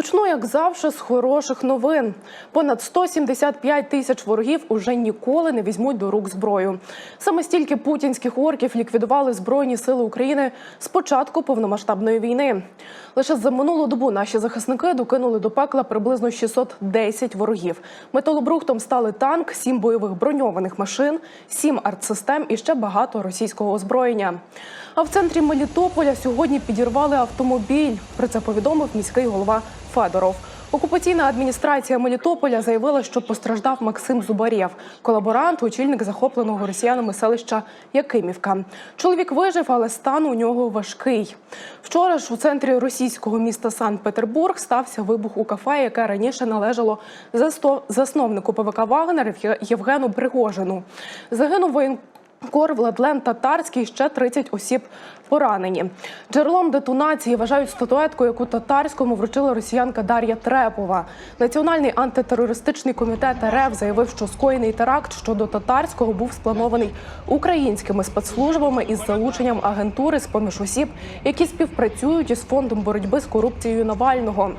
Почну, як завжди, з хороших новин. Понад 175 тисяч ворогів уже ніколи не візьмуть до рук зброю. Саме стільки путінських орків ліквідували збройні сили України з початку повномасштабної війни. Лише за минулу добу наші захисники докинули до пекла приблизно 610 ворогів. Металобрухтом стали танк, сім бойових броньованих машин, сім артсистем і ще багато російського озброєння. А в центрі Мелітополя сьогодні підірвали автомобіль. Про це повідомив міський голова Федоров. Окупаційна адміністрація Мелітополя заявила, що постраждав Максим Зубарєв, колаборант, очільник захопленого росіянами селища Якимівка. Чоловік вижив, але стан у нього важкий. Вчора ж у центрі російського міста Санкт-Петербург стався вибух у кафе, яке раніше належало засновнику ПВК Вагнер Євгену Пригожину. Загинув воєн. Кор Владлен Татарський ще 30 осіб поранені. Джерелом детонації вважають статуетку, яку татарському вручила росіянка Дар'я Трепова. Національний антитерористичний комітет РФ заявив, що скоєний теракт щодо татарського був спланований українськими спецслужбами із залученням агентури з поміж осіб, які співпрацюють із фондом боротьби з корупцією Навального.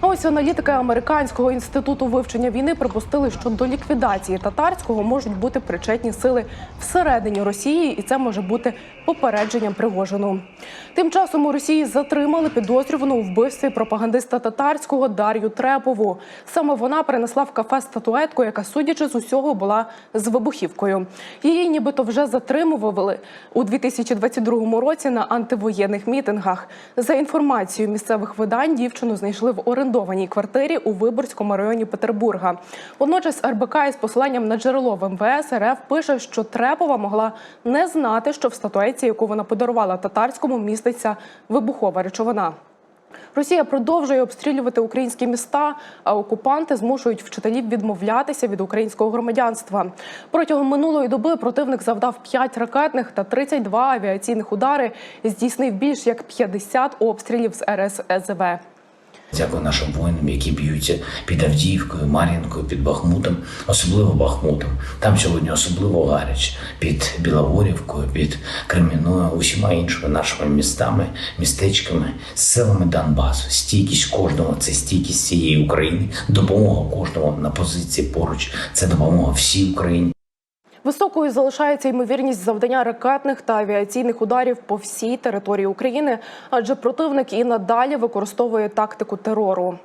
А ось аналітики американського інституту вивчення війни припустили, що до ліквідації татарського можуть бути причетні сили всередині Росії, і це може бути попередженням Пригожину. Тим часом у Росії затримали підозрювану у вбивстві пропагандиста татарського Дар'ю Трепову. Саме вона принесла в кафе статуетку, яка, судячи з усього, була з вибухівкою. Її нібито вже затримували у 2022 році на антивоєнних мітингах. За інформацією місцевих видань, дівчину знайшли в орендованій квартирі у Виборському районі Петербурга. Водночас РБК із посиланням на джерело в МВС РФ пише, що Трепова могла не знати, що в статуетці, яку вона подарувала татарському, міститься вибухова речовина. Росія продовжує обстрілювати українські міста, а окупанти змушують вчителів відмовлятися від українського громадянства. Протягом минулої доби противник завдав 5 ракетних та 32 авіаційних удари, здійснив більш як 50 обстрілів з РСЗВ. Дякую нашим воїнам, які б'ються під Авдіївкою, Мар'їнкою, під Бахмутом, особливо Бахмутом. Там сьогодні особливо гаряче під Білогорівкою, під Кремінною, усіма іншими нашими містами, містечками, селами Донбасу. Стійкість кожного це стійкість цієї України, допомога кожного на позиції поруч. Це допомога всій Україні. Високою залишається ймовірність завдання ракетних та авіаційних ударів по всій території України, адже противник і надалі використовує тактику терору.